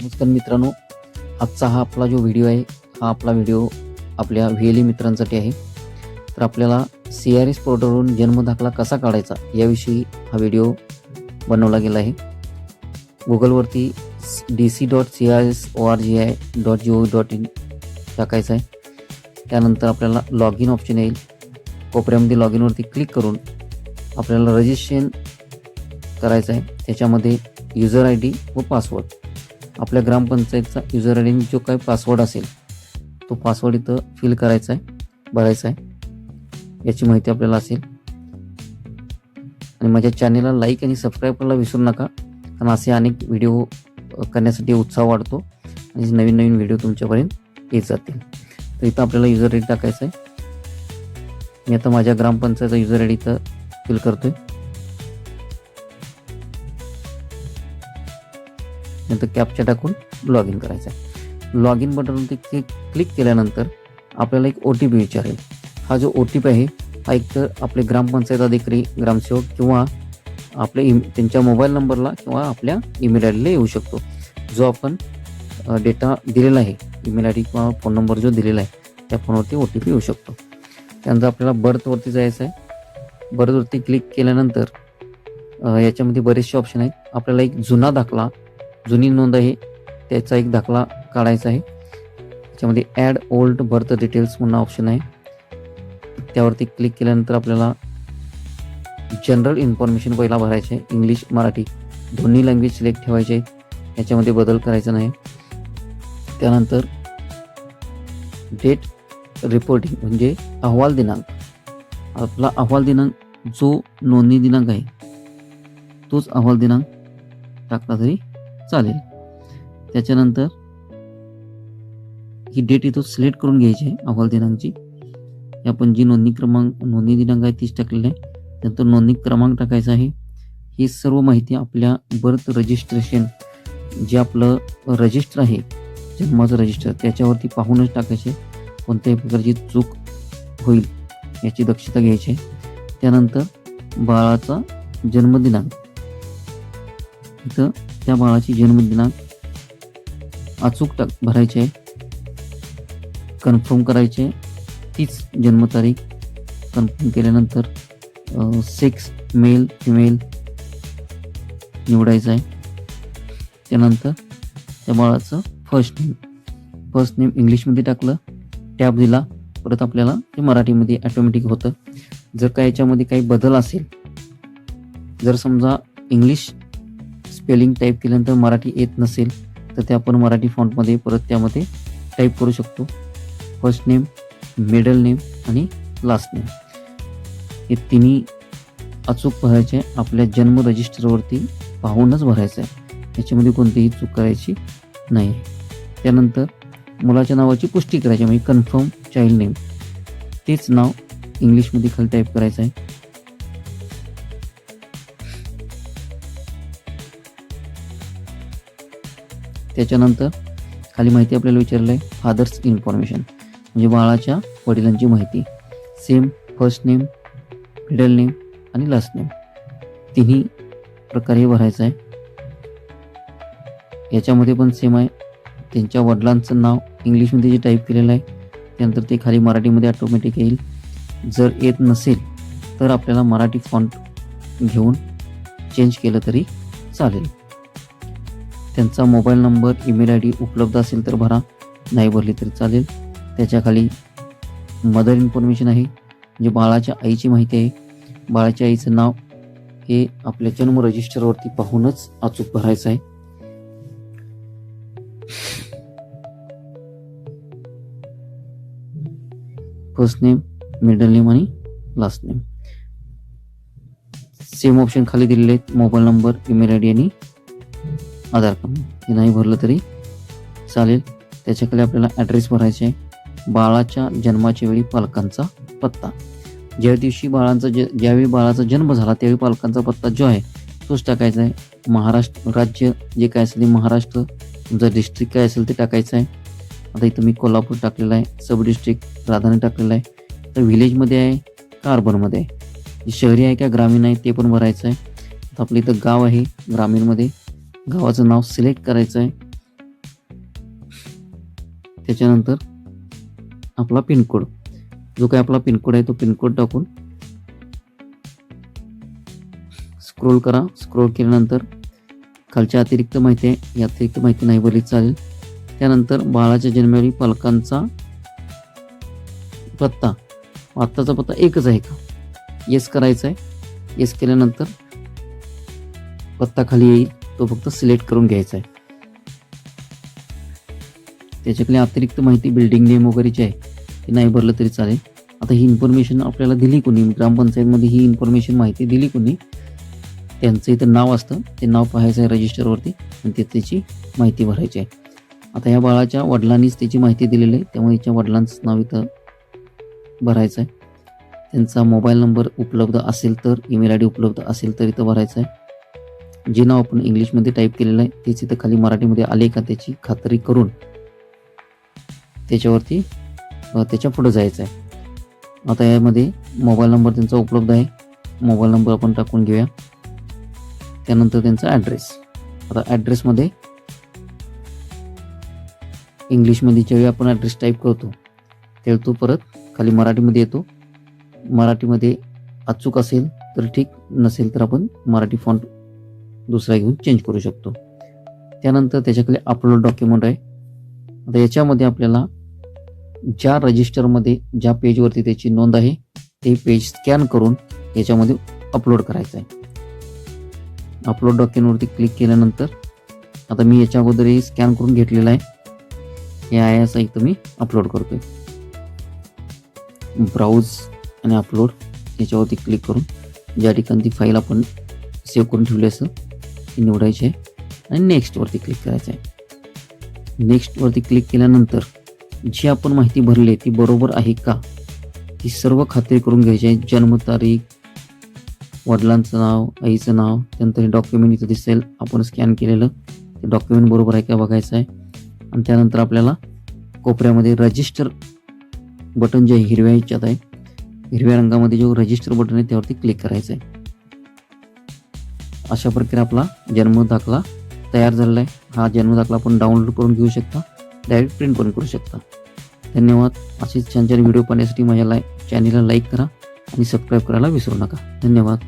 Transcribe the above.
नमस्कार मित्रांनो आजचा हा आपला जो व्हिडिओ आहे हा आपला व्हिडिओ आपल्या व्ही एल ई मित्रांसाठी आहे. तर आपल्याला सी आर एस पोर्टलवरून जन्मदाखला कसा काढायचा याविषयी हा व्हिडिओ बनवला गेला आहे. गुगलवरती D C dot C R S O R G I dot G O dot in टाकायचं आहे. त्यानंतर आपल्याला लॉग इन ऑप्शन येईल. कोपऱ्यामध्ये लॉग इनवरती क्लिक करून आपल्याला रजिस्ट्रेशन करायचं आहे. त्याच्यामध्ये युजर आय डी व पासवर्ड आपल्या ग्रामपंचायतचा युजर आय डी जो काही पासवर्ड असेल तो पासवर्ड इथं फिल करायचा आहे भरायचा आहे. याची माहिती आपल्याला असेल. आणि माझ्या चॅनेलला लाईक आणि सबस्क्राईब करायला विसरू नका कारण असे अनेक व्हिडिओ करण्यासाठी उत्साह वाढतो आणि नवीन नवीन व्हिडिओ तुमच्यापर्यंत येत जातील. तर इथं आपल्याला युजर आय डी टाकायचं आहे. मी आता माझ्या ग्रामपंचायतचा युजर आय डी इथं फिल आहे नंतर कॅपचा टाकून लॉग इन करायचं आहे. लॉग इन बटनवरती क्लिक क्लिक केल्यानंतर आपल्याला एक ओ टी पी विचारेल. हा जो ओ टी पी आहे हा एकतर आपले ग्रामपंचायत अधिकारी ग्रामसेवक किंवा आपल्या इम त्यांच्या मोबाईल नंबरला किंवा आपल्या ईमेल आय डीला येऊ शकतो. जो आपण डेटा दिलेला आहे ईमेल आय डी किंवा फोन नंबर जो दिलेला आहे त्या फोनवरती ओ टी पी येऊ शकतो. त्यानंतर आपल्याला बर्थवरती जायचं आहे. बर्थवरती क्लिक केल्यानंतर याच्यामध्ये बरेचसे ऑप्शन आहेत. आपल्याला एक जुना दाखला जुनी नोंद आहे. त्याचा एक दाखला काढायचा आहे. त्याच्यामध्ये ॲड ओल्ड बर्थ डिटेल्स म्हणून ऑप्शन आहे. त्यावरती क्लिक केल्यानंतर आपल्याला जनरल इन्फॉर्मेशन पहिला भरायचे आहे. इंग्लिश मराठी दोन्ही लँग्वेज सिलेक्ट ठेवायचे आहेत याच्यामध्ये बदल करायचा नाही. त्यानंतर डेट रिपोर्टिंग म्हणजे अहवाल दिनांक. आपला अहवाल दिनांक जो नोंदणी दिनांक आहे तोच अहवाल दिनांक टाकला तरी चालेल. त्याच्यानंतर ही डेट इथं सिलेक्ट करून घ्यायची आहे अहवाल दिनांकची. आपण जी नोंदणी क्रमांक नोंदणी दिनांक आहे तीच टाकलेली आहे. त्यानंतर नोंदणी क्रमांक टाकायचा आहे. ही सर्व माहिती आपल्या बर्थ रजिस्ट्रेशन जे आपलं रजिस्टर आहे जन्माचं रजिस्टर त्याच्यावरती पाहूनच टाकायचे. कोणत्याही प्रकारची चूक होईल याची दक्षता घ्यायची आहे. त्यानंतर बाळाचा जन्मदिनांक. इथं त्या बाळाची जन्मदिनांक अचूक टाक भरायचे आहे कन्फर्म करायचे. तीच जन्मतारीख कन्फर्म केल्यानंतर सेक्स मेल फिमेल निवडायचं आहे. त्यानंतर त्या बाळाचं फर्स्ट नेम फर्स्ट नेम इंग्लिशमध्ये टाकलं. टॅब दिला. परत आपल्याला ते मराठीमध्ये ॲटोमॅटिक होतं. जर का याच्यामध्ये काही बदल असेल जर समजा इंग्लिश स्पेलिंग टाईप केल्यानंतर मराठी येत नसेल तर ते आपण मराठी फॉन्टमध्ये परत त्यामध्ये टाईप करू शकतो. फर्स्ट नेम मिडल नेम आणि लास्ट नेम हे तिन्ही अचूक भरायचे आपल्या जन्म रजिस्टरवरती पाहूनच भरायचं आहे. याच्यामध्ये कोणतीही चूक करायची नाही. त्यानंतर मुलाच्या नावाची पुष्टी करायची म्हणजे कन्फर्म चाइल्ड नेम तेच नाव इंग्लिशमध्ये खाली टाईप करायचं आहे. त्याच्यानंतर खाली माहिती आपल्याला विचारलं आहे फादर्स इन्फॉर्मेशन म्हणजे बाळाच्या वडिलांची माहिती. Same first name middle name आणि लास्ट नेम तिन्ही प्रकारे भरायचं आहे. याच्यामध्ये पण सेम आहे. त्यांच्या वडिलांचं नाव इंग्लिशमध्ये जे टाईप केलेलं आहे त्यानंतर ते खाली मराठीमध्ये ऑटोमॅटिक येईल. जर येत नसेल तर आपल्याला मराठी फॉन्ट घेऊन चेंज केलं तरी चालेल. त्यांचा mobile number email I D उपलब्ध असेल तर भरा. नाही भरली तरी चालेल. त्याच्याखाली मदर इन्फॉर्मेशन आहे म्हणजे बाळाच्या आईची माहिती आहे. बाळाच्या आईचं नाव हे आपल्या जन्म रजिस्टरवरती पाहूनच अचूक भरायचं आहे. फर्स्ट नेम मिडल नेम आणि लास्ट नेम सेम ऑप्शन खाली दिलेले आहेत. Mobile number email I D आणि आधार क्रमांक हे नाही भरलं तरी चालेल. त्याच्याकडे आपल्याला ॲड्रेस भरायचे आहे. बाळाच्या जन्माच्या वेळी पालकांचा पत्ता. ज्या दिवशी बाळांचा ज ज्यावेळी बाळाचा जन्म झाला त्यावेळी पालकांचा पत्ता जो आहे तोच टाकायचा आहे. महाराष्ट्र राज्य जे काय असेल ते महाराष्ट्र तुमचं डिस्ट्रिक्ट काय असेल ते टाकायचं आहे. आता इथं मी कोल्हापूर टाकलेलं आहे सब डिस्ट्रिक्ट राधाने टाकलेलं आहे. तर व्हिलेजमध्ये आहे का अर्बनमध्ये आहे. शहरी आहे का ग्रामीण आहे ते पण भरायचं आहे. आता आपलं इथं गाव आहे ग्रामीणमध्ये. गावाचं नाव सिलेक्ट करायचं आहे त्याच्यानंतर आपला पिनकोड. जो काही आपला पिनकोड आहे तो पिनकोड टाकून स्क्रोल करा. स्क्रोल केल्यानंतर खालच्या अतिरिक्त माहिती आहे. या अतिरिक्त माहिती नाही भरली चालेल. त्यानंतर बाळाच्या जन्मवेळी पालकांचा पत्ता. आत्ताचा पत्ता एकच आहे का? येस करायचा आहे येस केल्यानंतर पत्ता खाली येईल. तो फक्त सिलेक्ट करून घ्यायचा आहे. त्याच्याकडे अतिरिक्त माहिती बिल्डिंग नेम वगैरेची आहे. ते नाही भरलं तरी चालेल. आता ही इन्फॉर्मेशन आपल्याला दिली कोणी? ग्रामपंचायतमध्ये ही इन्फॉर्मेशन माहिती दिली कोणी? त्यांचं इथं नाव असतं. ते नाव पाहायचं आहे रजिस्टरवरती आणि ते त्याची माहिती भरायची आहे. आता या बाळाच्या वडिलांनीच त्याची माहिती दिलेली आहे. त्यामुळे त्याच्या वडिलांचं नाव इथं भरायचं आहे. त्यांचा मोबाईल नंबर उपलब्ध असेल तर ईमेल आय डी उपलब्ध असेल तर इथं भरायचं आहे. जे नाव आपण इंग्लिशमध्ये टाईप केलेलं आहे तेच इथं खाली मराठीमध्ये आले का त्याची खात्री करून त्याच्यावरती त्याच्या पुढं जायचं आहे. आता यामध्ये मोबाईल नंबर त्यांचा उपलब्ध आहे. मोबाईल नंबर आपण टाकून घेऊया. त्यानंतर त्यांचा ॲड्रेस आता ॲड्रेसमध्ये इंग्लिशमध्ये ज्यावेळी आपण ॲड्रेस टाईप करतो त्यावेळी तो परत खाली मराठीमध्ये येतो. मराठीमध्ये अचूक असेल तर ठीक नसेल तर आपण मराठी फॉन्ट दुसरा घेऊन चेंज करू शकतो. त्यानंतर त्याच्याकडे अपलोड डॉक्युमेंट आहे. आता याच्यामध्ये आपल्याला ज्या रजिस्टरमध्ये ज्या पेजवरती त्याची नोंद आहे ते पेज स्कॅन करून याच्यामध्ये अपलोड करायचं आहे. अपलोड डॉक्युमेंटवरती क्लिक केल्यानंतर आता मी याच्या अगोदरही स्कॅन करून घेतलेला आहे. हे आहे असं इथं मी अपलोड करतोय. ब्राउज आणि अपलोड याच्यावरती क्लिक करून ज्या ठिकाणी ती फाईल आपण सेव्ह करून ठेवली असेल निवडायची आहे आणि नेक्स्टवरती क्लिक करायचं. आहे नेक्स्टवरती क्लिक केल्यानंतर जी आपण माहिती भरली आहे ती बरोबर आहे का? ती सर्व खात्री करून घ्यायची आहे. जन्मतारीख वडिलांचं नाव आईचं नाव त्यानंतर हे डॉक्युमेंट इथं दिसेल. आपण स्कॅन केलेलं. ते डॉक्युमेंट बरोबर आहे का बघायचं आहे. आणि त्यानंतर आपल्याला कोपऱ्यामध्ये रजिस्टर बटन जे आहे हिरव्या ह्याच्यात आहे. हिरव्या रंगामध्ये जो रजिस्टर बटन आहे त्यावरती क्लिक करायचं आहे. अशा प्रकारे आपला जन्म दाखला तयार झालेला आहे. हा जन्म दाखला आपण डाउनलोड करून घेऊ शकता. डायरेक्ट प्रिंट पण करू शकता. धन्यवाद. असेच छान छान व्हिडिओ पाहण्यासाठी माझ्या लाईक चॅनलला लाईक करा आणि सबस्क्राईब करायला विसरू नका. धन्यवाद.